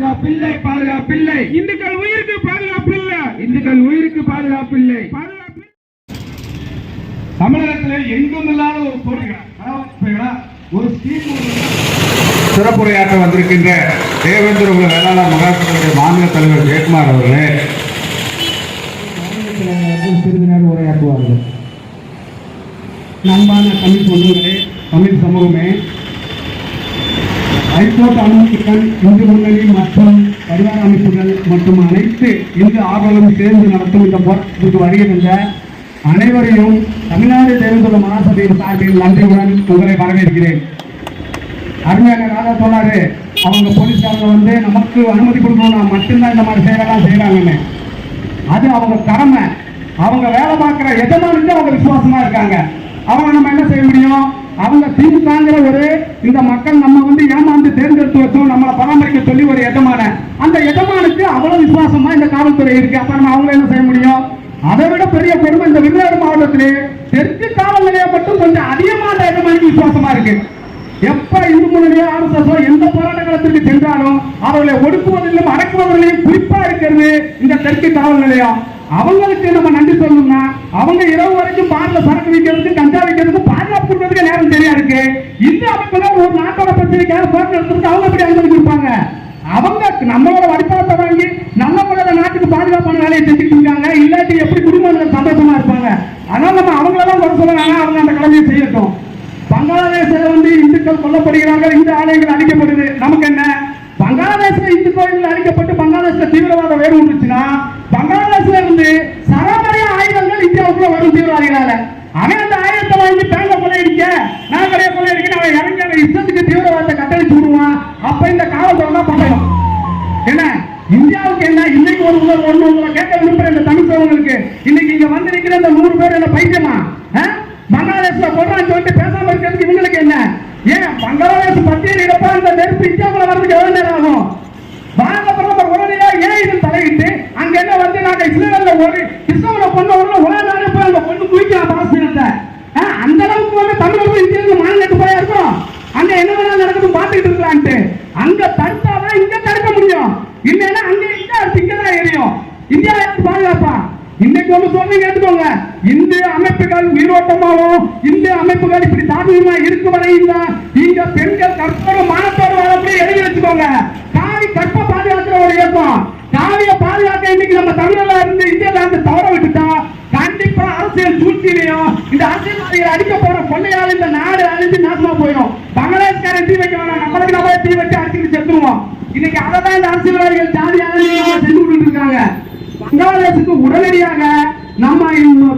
பாதுகாப்பில்லை பாதுகாப்பில்லை. இந்துக்கள் உயிருக்கு பாதுகாப்பு இந்துக்கள் உயிருக்கு பாதுகாப்பில்லை. பாதுகாப்பு தமிழகத்தில் எங்கும் இல்லாத ஒரு கோரிக்கை ஒரு சிறப்புரையாற்ற வந்திருக்கின்ற தேவேந்திர உள்ள வேளாண் மகாசபையுடைய மாநில தலைவர் ஜெயக்குமார் அவர்களே. சிறிது நேரம் உரையாற்றுவார்கள் அன்பான தமிழ் சொந்தங்களே தமிழ் சமூகமே ஹைகோர்ட் அனுமதிகள் இந்து முன்னணி மற்றும் பரிவார அமைப்புகள் மற்றும் அனைத்து இந்து ஆர்வலும் சேர்ந்து நடத்தும் இந்த போராட்டத்துக்கு வருகின்ற அனைவரையும் தமிழ்நாடு தேர்தல் மகாசபையின் சார்பில் நன்றியுடன் உங்களை வரவேற்கிறேன். அருமையான ராஜா சொன்னாரு அவங்க போலீஸ்காரங்க வந்து நமக்கு அனுமதி கொடுக்கணும் மட்டும்தான் இந்த மாதிரி செயலெல்லாம் செய்யறாங்கன்னு அது அவங்க கடமை. அவங்க வேலை பார்க்குற எஜமானுக்கு அவங்க விசுவாசமா இருக்காங்க. அவங்க நம்ம என்ன செய்ய முடியும்? அவங்க திமுகங்கிற ஒரு இந்த மக்கள் நம்ம வந்து ஏமாந்து தேர்ந்தெடுத்து வச்சோம் நம்மளை பராமரிக்க சொல்லி ஒரு எஜமான. அந்த எஜமானுக்கு அவ்வளவு விசுவாசமா இந்த காவல்துறை இருக்கு. அப்ப நம்ம அவங்கள என்ன செய்ய முடியும்? அதை விட பெரிய பெருமை இந்த விருதுநகர் மாவட்டத்திலே தெற்கு காவல் நிலையம் மட்டும் கொஞ்சம் அதிகமான அந்த எஜமானுக்கு விசுவாசமா இருக்கு. எப்ப இந்து முன்னணியோ ஆர்எஸ்எஸோ எந்த போராட்ட களத்திற்கு சென்றாலும் அவர்களை ஒடுக்குவதிலும் அடக்குவதிலும் குறிப்பா இருக்கிறது இந்த தெற்கு காவல் நிலையம். அவங்களுக்கு நம்ம நன்றி சொல்லணும்னா அவங்க இரவு வரைக்கும் பார்ல சரக்கு விற்கிறதுக்கு கஞ்சா விற்கிறதுக்கு பாதுகாப்பு கொடுக்கறதுக்கு நேரம் சரியா இருக்கு. இந்த அமைப்புகள் ஒரு நாட்டோட பிரச்சனைக்காக போராட்டம் எடுத்துட்டு அவங்க எப்படி அனுமதி கொடுப்பாங்க? அவங்க நம்மளோட வடிப்பாளத்தை வாங்கி நல்ல முறையில் நாட்டுக்கு பாதுகாப்பான வேலையை செஞ்சுட்டு இருக்காங்க. இல்லாட்டி எப்படி குடும்பங்கள் சந்தோஷமா இருப்பாங்க? அதனால நம்ம அவங்களெல்லாம் குறை சொல்ல வேணாம். அவங்க அந்த கடமையை செய்யட்டும். பங்களாதேசில் வந்து இந்துக்கள் கொல்லப்படுகிறார்கள். இந்த ஆலயங்கள் அழிக்கப்படுது. நமக்கு என்ன? பங்களாதேஷ்ல இந்து கோயில்கள் அழிக்கப்பட்டு பங்களாதேஷ்ல தீவிரவாத வேறு வந்துச்சுன்னா பங்களாதேசில் இருந்து சராமரிய ஆயுதங்கள் இந்தியாவுக்குள்ள வரும் தீவிரவாதிகளால. அவன் அந்த ஆயுதத்தை வாங்கி பேங்க கொள்ளையடிக்க நான் கடையை கொள்ளையடிக்க அவன் இறங்கி அவன் இஷ்டத்துக்கு தீவிரவாதத்தை கட்டளிச்சு விடுவான். அப்ப இந்த காவல்துறை தான் பண்ணணும் என்ன? இந்தியாவுக்கு என்ன? இன்னைக்கு ஒரு உணர்வு ஒண்ணு உங்களை கேட்க விரும்புறேன் இந்த தமிழ் சகோதரர்களுக்கு இன்னைக்கு இங்க வந்து நிக்கிற இந்த நூறு பேர் என்ன பைத்தியமா? ஆ? பங்களாதேஷ்ல கொள்றான்னு சொல்லிட்டு பேசாம இருக்கிறதுக்கு இவங்களுக்கு என்ன? ஏன்? பங்களாதேஷ் பட்டியல் இடப்பா அந்த நெருப்பு இந்தியாவுக்குள்ள வர்றதுக்கு எவ்வளவு நேரம் ஆகும்? பாரத பிரதமர் உடனடியா ஏன் இது தலையிட்டு அங்க என்ன வந்து நாங்க இஸ்ரேல ஒரு கிறிஸ்தவனை கொண்ட வரணும் உலக நாடு போய் அங்க கொண்டு குவிக்கலாம் பாலஸ்தீனத்தை அந்த அளவுக்கு வந்து தமிழர்கள் இந்தியாவுக்கு மாநிலத்து போயா இருக்கும் அங்க என்ன வேணாலும் நடக்குது பாத்துக்கிட்டு இருக்கலான்ட்டு. அங்க தடுத்தாதான் இங்க தடுக்க முடியும். இல்லைன்னா அங்க இங்க அடுத்து இங்க எரியும். இந்தியா யாருக்கு பாதுகாப்பா? இன்னைக்கு ஒண்ணு சொல்றீங்க எடுத்துக்கோங்க இந்திய அமைப்புகள் உயிரோட்டமாகவும் இந்திய அமைப்புகள் இப்படி தார்மீகமா இருக்கு வரையும் தான் இங்க பெண்கள் கற்போட மானத்தோடு வாழக்கூடிய எழுதி வச்சுக்கோங்க காவி கற்ப பாதுகாக்கிற ஒரு இயக்கம் காவிய பாதுகாக்க இன்னைக்கு நம்ம தமிழ்ல இருந்து இந்தியால இருந்து தவற விட்டுட்டா கண்டிப்பா அரசியல் சூழ்ச்சியிலையும் இந்த அரசியல்வாதிகள் அடிக்க போற கொள்ளையால் இந்த நாடு அழிஞ்சு நாசமா போயிடும். பங்களாதேஷ்காரன் தீ வைக்க வேணாம். நம்மளுக்கு நம்ம தீ வச்சு அடிச்சுட்டு செத்துருவோம். இன்னைக்கு அதை தான் இந்த அரசியல்வாதிகள் ஜாதியாக செஞ்சு கொண்டு இருக்காங்க பங்களாதேஷுக்கு உடனடியாக நம்ம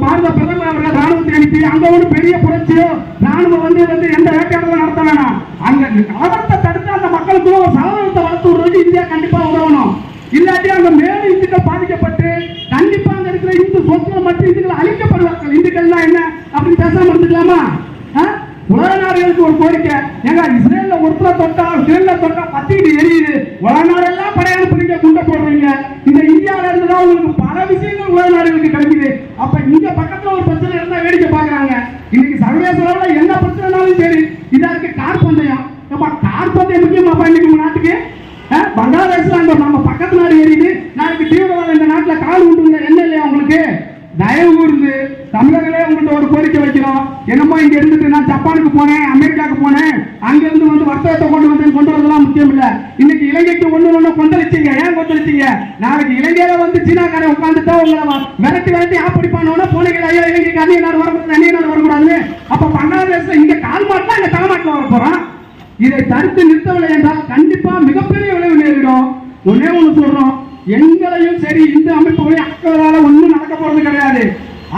பாரத பிரதமர் அவர்கள் ராணுவத்தை அனுப்பி அங்க ஒரு பெரிய புரட்சியோ ராணுவம் வந்து வந்து எந்த வேட்டையாடலும் நடத்த வேணாம். அங்க கலவரத்தை தடுத்து அந்த மக்களுக்கு ஒரு வளர்த்து விடுறதுக்கு இந்தியா கண்டிப்பா உதவணும். இல்லாட்டி அங்க மேலும் இந்துக்கள் பாதிக்கப்பட்டு கண்டிப்பா அங்க இருக்கிற இந்து சொத்துக்கள் மற்றும் இந்துக்கள் அழிக்கப்படுவார்கள். இந்துக்கள்னா என்ன? பேசாம இருந்துக்கலாமா? ஆ? உலக நாடுகளுக்கு ஒரு கோரிக்கை. ஏங்க இஸ்ரேல்ல ஒருத்தர தொட்டா இஸ்ரேல்ல தொட்டா பத்திட்டு எரியுது. உலக நாடெல்லாம் படையெடுப்புறீங்க குண்டை போடுறீங்க. இந்த இந்தியால இருந்து தான் உங்களுக்கு பல விஷயங்கள் உலக நாடுகளுக்கு கிடைக்குது. அப்ப இங்க பக்கத்துல ஒரு பிரச்சனை இருந்தா வேடிக்கை பாக்குறாங்க இன்னைக்கு சர்வதேச அளவுல என்ன பிரச்சனைனாலும் சரி இதா இருக்கு கார் பந்தயம் நம்ம கார் பந்தயம் முக்கியமா இன்னைக்கு நாட்டுக்கு? ஆ? பங்களாதேஷ்ல அந்த நம்ம பக்கத்து நாடு எரியுது. நாளைக்கு தீவிரவாதம் இந்த நாட்டுல கால் உண்டு என்ன இல்லையா உங்களுக்கு தயவு கூர்ந்து தமிழர்களே உங்கள்கிட்ட ஒரு கோரிக்கை வைக்கிறோம். என்னமோ இங்க இருந்துட்டு நான் ஜப்பானுக்கு போனேன் அமெரிக்காவுக்கு போனேன். அங்க இருந்து வந்து வர்த்தகத்தை கொண்டு வந்து கொண்டு வரதெல்லாம் முக்கியம் இல்ல. இன்னைக்கு இலங்கைக்கு ஒண்ணு ஒண்ணு கொந்தளிச்சீங்க. ஏன் கொந்தளிச்சீங்க? நாளைக்கு இலங்கையில வந்து சீனாக்காரன் உட்காந்துட்டா உங்களை வ- விரட்டி விரட்டி ஆப்படிப்பானோட போனீங்க. ஐயோ இலங்கைக்கு அந்நிய நாடு வரக்கூடாது அந்நிய நாடு வரக்கூடாது அப்ப பங்களாதேஷ்ல இங்க கால் மாட்டினா இங்க தலைமாட்டில் வர போறோம் இதை தடுத்து நிறுத்தவில்லை என்றால் கண்டிப்பா மிகப்பெரிய விளைவு நேரிடும். ஒன்னே ஒண்ணு சொல்றோம். எங்களையும் சரி இந்த அமைப்புகளையும் அக்கறதால ஒண்ணும் நடக்க போறது கிடையாது.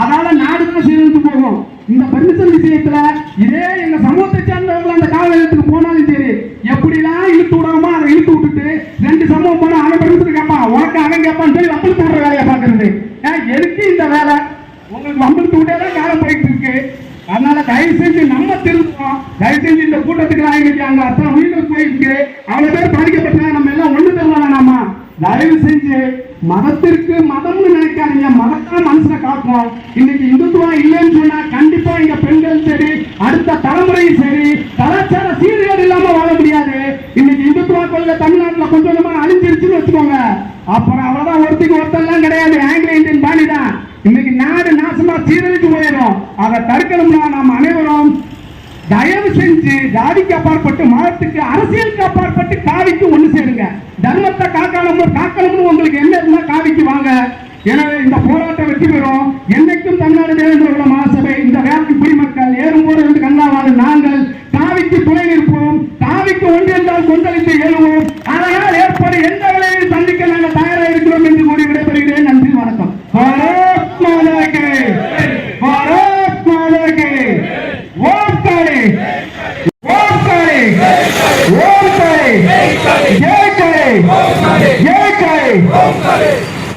அதால நாடு தான் போகும். இந்த பர்மிஷன் விஷயத்துல இதே எங்க சமூகத்தை சேர்ந்தவங்க அந்த காவல் நிலையத்துக்கு போனாலும் சரி எப்படிலாம் இழுத்து விடாம அதை இழுத்து விட்டுட்டு ரெண்டு சமூகம் போனா அவன் பர்மிஷன் கேட்பான் உனக்கு அவன் கேட்பான்னு சொல்லி வம்பளுக்கு விடுற வேலையை பாக்குறது ஏன், எதுக்கு இந்த வேலை? உங்களுக்கு வம்பளுக்கு விட்டே தான் காலம் போயிட்டு இருக்கு. அதனால தயவு செஞ்சு நம்ம திருப்போம் தயவு செஞ்சு இந்த கூட்டத்துக்கு நான் இன்னைக்கு அங்க அத்தனை உயிர்கள் போயிருக்கு. அவ்வளவு பேர் பாதிக்கப்பட்டா நம்ம எல்லாம் ஒண்ணு தரல வேணாமா தயவு செஞ்சு மதத்திற்கு மதம்னு நினைக்காதீங்க மனசுல மனுஷனை இன்னைக்கு இந்துத்துவம் இல்லைன்னு சொன்னா கண்டிப்பா இங்க பெண்கள் சரி அடுத்த தலைமுறையும் சரி கலாச்சார சீர்கேடு இல்லாம வாழ முடியாது. இன்னைக்கு இந்துத்துவா கொள்கை தமிழ்நாட்டுல கொஞ்சம் கொஞ்சமா அழிஞ்சிருச்சுன்னு வச்சுக்கோங்க. அப்புறம் அவ்வளவுதான் ஒருத்திக்கு ஒருத்தெல்லாம் கிடையாது. ஆங்கில இந்தியன் பாணி தான். இன்னைக்கு நாடு நாசமா சீரழிச்சு போயிடும். அதை தடுக்கணும்னா நாம் அனைவரும் தயவு செஞ்சு ஜாதிக்கு அப்பாற்பட்டு மதத்துக்கு அரசியலுக்கு அப்பாற்பட்டு காவிக்கு ஒண்ணு சேருங்க. தர்மத்தை காக்கணும் காக்கணும்னு உங்களுக்கு என்ன இருந்தா காவிக்கு வாங்க. எனவே இருக்கிறோம் என்னைக்கும் தமிழ்நாடு தேவேந்திர மகாசபை இந்த வேலை குடிமக்கள் ஏறும்போது இருந்து கண்ணாவாது நாங்கள் தாவிக்கு துணை நிற்போம். தாவிக்கு ஒன்றிருந்தால் கொந்தளித்து எழுவோம் அதனால் ஏற்பாடு எந்த விலையில் சந்திக்க நாங்கள் தயாராக இருக்கிறோம் என்று கூறி விடைபெறுகிறேன். நன்றி வணக்கம். பாரத் மாதாக்கு. பாரத்